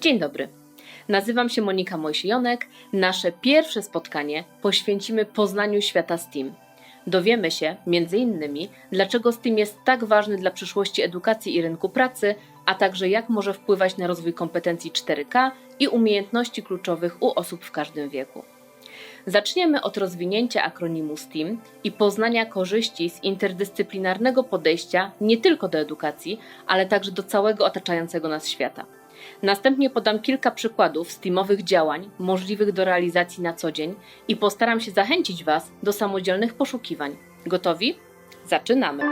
Dzień dobry. Nazywam się Monika Mojsiejonek. Nasze pierwsze spotkanie poświęcimy poznaniu świata STEAM. Dowiemy się, między innymi, dlaczego STEAM jest tak ważny dla przyszłości edukacji i rynku pracy, a także jak może wpływać na rozwój kompetencji 4K i umiejętności kluczowych u osób w każdym wieku. Zaczniemy od rozwinięcia akronimu STEAM i poznania korzyści z interdyscyplinarnego podejścia nie tylko do edukacji, ale także do całego otaczającego nas świata. Następnie podam kilka przykładów STEAMowych działań możliwych do realizacji na co dzień i postaram się zachęcić Was do samodzielnych poszukiwań. Gotowi? Zaczynamy!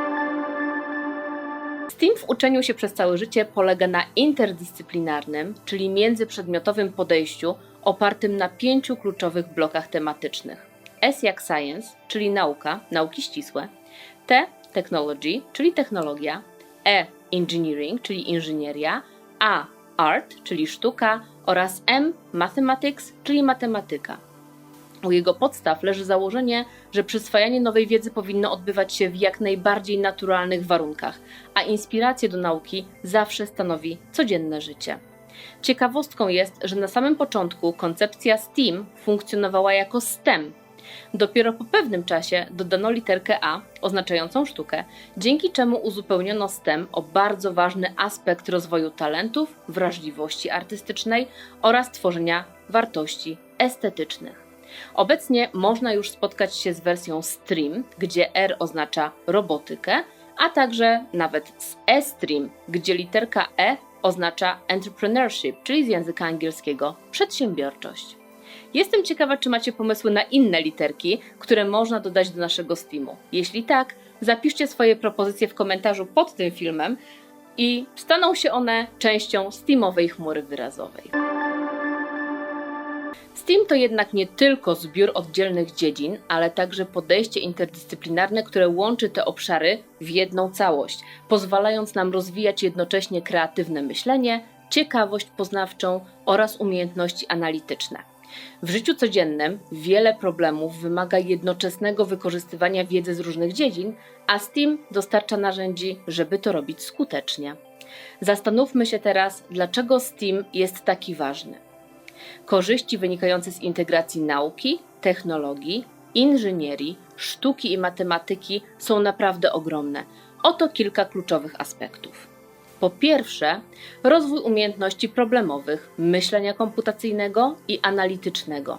STEAM w uczeniu się przez całe życie polega na interdyscyplinarnym, czyli międzyprzedmiotowym podejściu opartym na pięciu kluczowych blokach tematycznych. S jak science, czyli nauka, nauki ścisłe, T technology, czyli technologia, E engineering, czyli inżynieria, A art, czyli sztuka oraz M mathematics, czyli matematyka. U jego podstaw leży założenie, że przyswajanie nowej wiedzy powinno odbywać się w jak najbardziej naturalnych warunkach, a inspirację do nauki zawsze stanowi codzienne życie. Ciekawostką jest, że na samym początku koncepcja STEAM funkcjonowała jako STEM. Dopiero po pewnym czasie dodano literkę A, oznaczającą sztukę, dzięki czemu uzupełniono STEM o bardzo ważny aspekt rozwoju talentów, wrażliwości artystycznej oraz tworzenia wartości estetycznych. Obecnie można już spotkać się z wersją STREAM, gdzie R oznacza robotykę, a także nawet z E-STREAM, gdzie literka E oznacza entrepreneurship, czyli z języka angielskiego przedsiębiorczość. Jestem ciekawa, czy macie pomysły na inne literki, które można dodać do naszego Steamu. Jeśli tak, zapiszcie swoje propozycje w komentarzu pod tym filmem i staną się one częścią Steamowej chmury wyrazowej. STEAM to jednak nie tylko zbiór oddzielnych dziedzin, ale także podejście interdyscyplinarne, które łączy te obszary w jedną całość, pozwalając nam rozwijać jednocześnie kreatywne myślenie, ciekawość poznawczą oraz umiejętności analityczne. W życiu codziennym wiele problemów wymaga jednoczesnego wykorzystywania wiedzy z różnych dziedzin, a STEAM dostarcza narzędzi, żeby to robić skutecznie. Zastanówmy się teraz, dlaczego STEAM jest taki ważny. Korzyści wynikające z integracji nauki, technologii, inżynierii, sztuki i matematyki są naprawdę ogromne. Oto kilka kluczowych aspektów. Po pierwsze, rozwój umiejętności problemowych, myślenia komputacyjnego i analitycznego.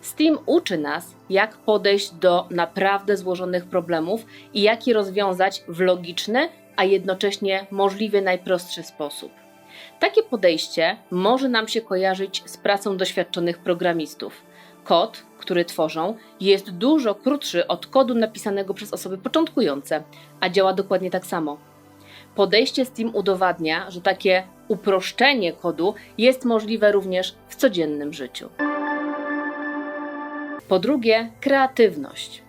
STEAM uczy nas, jak podejść do naprawdę złożonych problemów i jak je rozwiązać w logiczny, a jednocześnie możliwie najprostszy sposób. Takie podejście może nam się kojarzyć z pracą doświadczonych programistów. Kod, który tworzą, jest dużo krótszy od kodu napisanego przez osoby początkujące, a działa dokładnie tak samo. Podejście Steam udowadnia, że takie uproszczenie kodu jest możliwe również w codziennym życiu. Po drugie, kreatywność.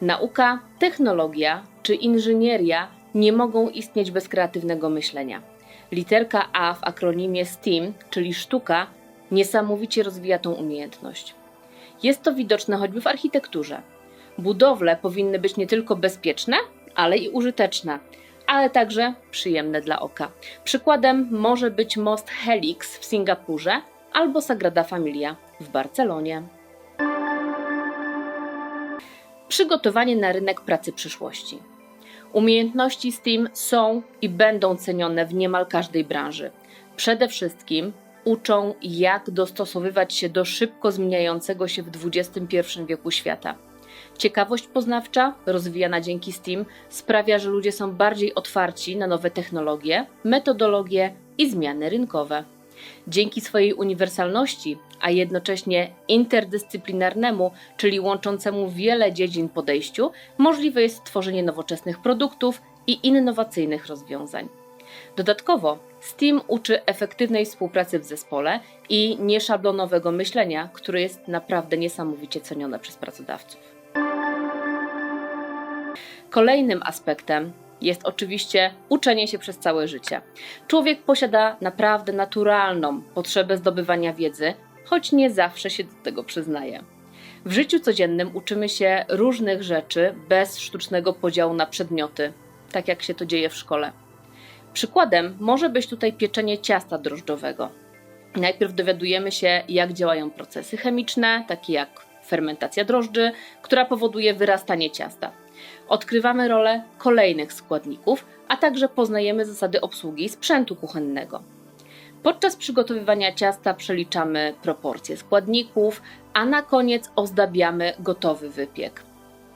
Nauka, technologia czy inżynieria nie mogą istnieć bez kreatywnego myślenia. Literka A w akronimie STEAM, czyli sztuka, niesamowicie rozwija tą umiejętność. Jest to widoczne choćby w architekturze. Budowle powinny być nie tylko bezpieczne, ale i użyteczne, ale także przyjemne dla oka. Przykładem może być most Helix w Singapurze albo Sagrada Familia w Barcelonie. Przygotowanie na rynek pracy przyszłości. Umiejętności STEAM są i będą cenione w niemal każdej branży. Przede wszystkim uczą, jak dostosowywać się do szybko zmieniającego się w XXI wieku świata. Ciekawość poznawcza, rozwijana dzięki STEAM, sprawia, że ludzie są bardziej otwarci na nowe technologie, metodologie i zmiany rynkowe. Dzięki swojej uniwersalności, a jednocześnie interdyscyplinarnemu, czyli łączącemu wiele dziedzin podejściu, możliwe jest tworzenie nowoczesnych produktów i innowacyjnych rozwiązań. Dodatkowo STEAM uczy efektywnej współpracy w zespole i nieszablonowego myślenia, które jest naprawdę niesamowicie cenione przez pracodawców. Kolejnym aspektem jest oczywiście uczenie się przez całe życie. Człowiek posiada naprawdę naturalną potrzebę zdobywania wiedzy, choć nie zawsze się do tego przyznaje. W życiu codziennym uczymy się różnych rzeczy bez sztucznego podziału na przedmioty tak jak się to dzieje w szkole. Przykładem może być tutaj pieczenie ciasta drożdżowego. Najpierw dowiadujemy się, jak działają procesy chemiczne, takie jak fermentacja drożdży, która powoduje wyrastanie ciasta. Odkrywamy rolę kolejnych składników, a także poznajemy zasady obsługi sprzętu kuchennego. Podczas przygotowywania ciasta przeliczamy proporcje składników, a na koniec ozdabiamy gotowy wypiek.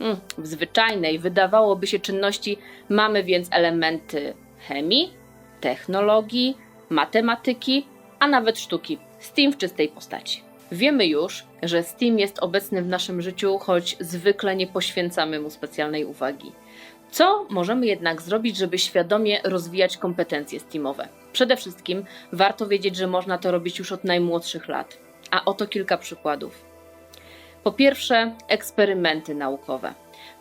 Mm, W zwyczajnej, wydawałoby się czynności mamy więc elementy chemii, technologii, matematyki, a nawet sztuki. STEAM w czystej postaci. Wiemy już, że STEAM jest obecny w naszym życiu, choć zwykle nie poświęcamy mu specjalnej uwagi. Co możemy jednak zrobić, żeby świadomie rozwijać kompetencje STEAMowe? Przede wszystkim warto wiedzieć, że można to robić już od najmłodszych lat. A oto kilka przykładów. Po pierwsze, eksperymenty naukowe.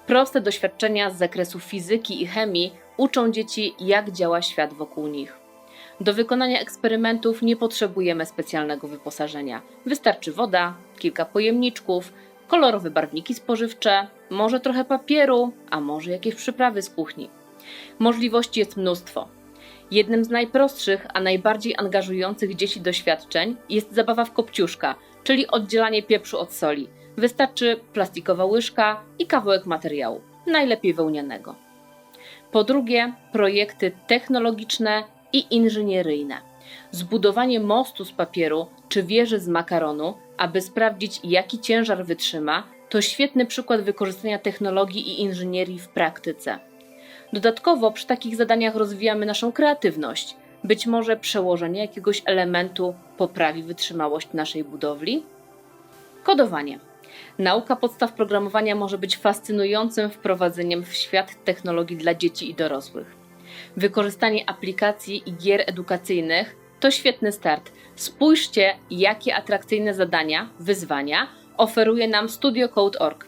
Proste doświadczenia z zakresu fizyki i chemii uczą dzieci, jak działa świat wokół nich. Do wykonania eksperymentów nie potrzebujemy specjalnego wyposażenia. Wystarczy woda, kilka pojemniczków, kolorowe barwniki spożywcze, może trochę papieru, a może jakieś przyprawy z kuchni. Możliwości jest mnóstwo. Jednym z najprostszych, a najbardziej angażujących dzieci doświadczeń jest zabawa w kopciuszka, czyli oddzielanie pieprzu od soli. Wystarczy plastikowa łyżka i kawałek materiału, najlepiej wełnianego. Po drugie, projekty technologiczne i inżynieryjne. Zbudowanie mostu z papieru czy wieży z makaronu, aby sprawdzić, jaki ciężar wytrzyma, to świetny przykład wykorzystania technologii i inżynierii w praktyce. Dodatkowo przy takich zadaniach rozwijamy naszą kreatywność. Być może przełożenie jakiegoś elementu poprawi wytrzymałość naszej budowli? Kodowanie. Nauka podstaw programowania może być fascynującym wprowadzeniem w świat technologii dla dzieci i dorosłych. Wykorzystanie aplikacji i gier edukacyjnych to świetny start. Spójrzcie, jakie atrakcyjne zadania, wyzwania oferuje nam studiocode.org.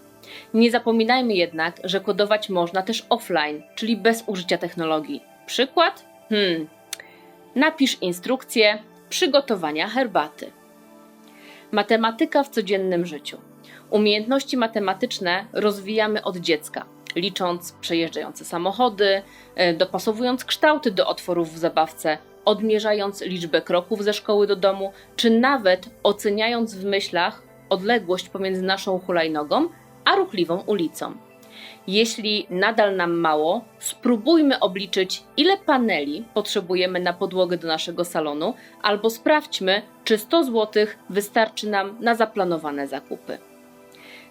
Nie zapominajmy jednak, że kodować można też offline, czyli bez użycia technologii. Przykład? Hmm. Napisz instrukcję przygotowania herbaty. Matematyka w codziennym życiu. Umiejętności matematyczne rozwijamy od dziecka, licząc przejeżdżające samochody, e, dopasowując kształty do otworów w zabawce, odmierzając liczbę kroków ze szkoły do domu, czy nawet oceniając w myślach odległość pomiędzy naszą hulajnogą a ruchliwą ulicą. Jeśli nadal nam mało, spróbujmy obliczyć, ile paneli potrzebujemy na podłogę do naszego salonu, albo sprawdźmy, czy 100 zł wystarczy nam na zaplanowane zakupy.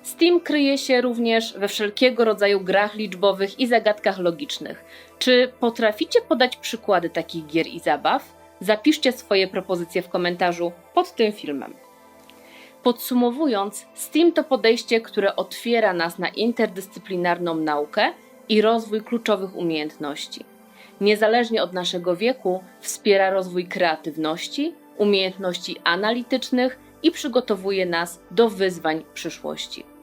Steam kryje się również we wszelkiego rodzaju grach liczbowych i zagadkach logicznych. Czy potraficie podać przykłady takich gier i zabaw? Zapiszcie swoje propozycje w komentarzu pod tym filmem. Podsumowując, STEAM to podejście, które otwiera nas na interdyscyplinarną naukę i rozwój kluczowych umiejętności. Niezależnie od naszego wieku, wspiera rozwój kreatywności, umiejętności analitycznych i przygotowuje nas do wyzwań przyszłości.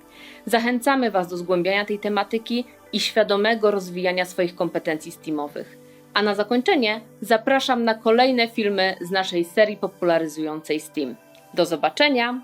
Zachęcamy Was do zgłębiania tej tematyki i świadomego rozwijania swoich kompetencji steamowych. A na zakończenie zapraszam na kolejne filmy z naszej serii popularyzującej Steam. Do zobaczenia!